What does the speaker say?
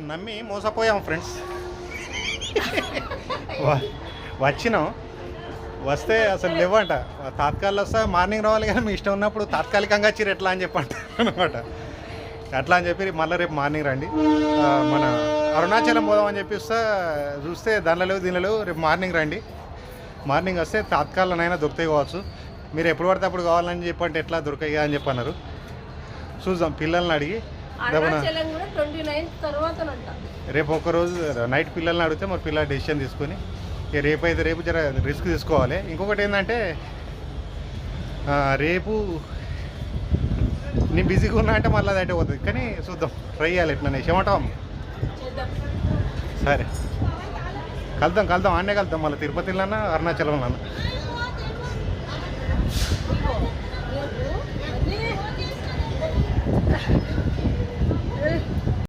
నమ్మి మోసపోయాం ఫ్రెండ్స్ వచ్చినాం. వస్తే అసలు లేవంట. తాత్కాలిక వస్తే మార్నింగ్ రావాలి కానీ మీ ఇష్టం ఉన్నప్పుడు తాత్కాలికంగా వచ్చిర్రు ఎట్లా అని చెప్పంట అనమాట. అట్లా అని చెప్పి మళ్ళీ రేపు మార్నింగ్ రండి. మన అరుణాచలం పోదామని చెప్పిస్తే చూస్తే దానిలో లేవు దీనిలో లేవు రేపు మార్నింగ్ రండి. మార్నింగ్ వస్తే తాత్కాలనైనా దొరుకుతాయి కావచ్చు. మీరు ఎప్పుడు పడితే అప్పుడు కావాలని చెప్పంటే ఎట్లా దొరకాయి అని చెప్పన్నారు. చూద్దాం పిల్లల్ని అడిగి అరుణాచలం కూడా ట్వంటీ నైన్త్ తర్వాతనంట. రేపు ఒక్కరోజు నైట్ పిల్లల్ని అడిగితే మరి పిల్లలు డెసిషన్ తీసుకొని రేపు అయితే రేపు జర రిస్క్ తీసుకోవాలి. ఇంకొకటి ఏంటంటే రేపు నేను బిజీగా ఉన్నా అంటే మళ్ళీ అదే పోతుంది. కానీ చూద్దాం ట్రై చేయాలి ఎట్లా ఏమంటాం సరే. కలుద్దాం కలుద్దాం. ఆడనే కలుద్దాం. మళ్ళీ తిరుపతిలోనా అరుణాచలంలోనా?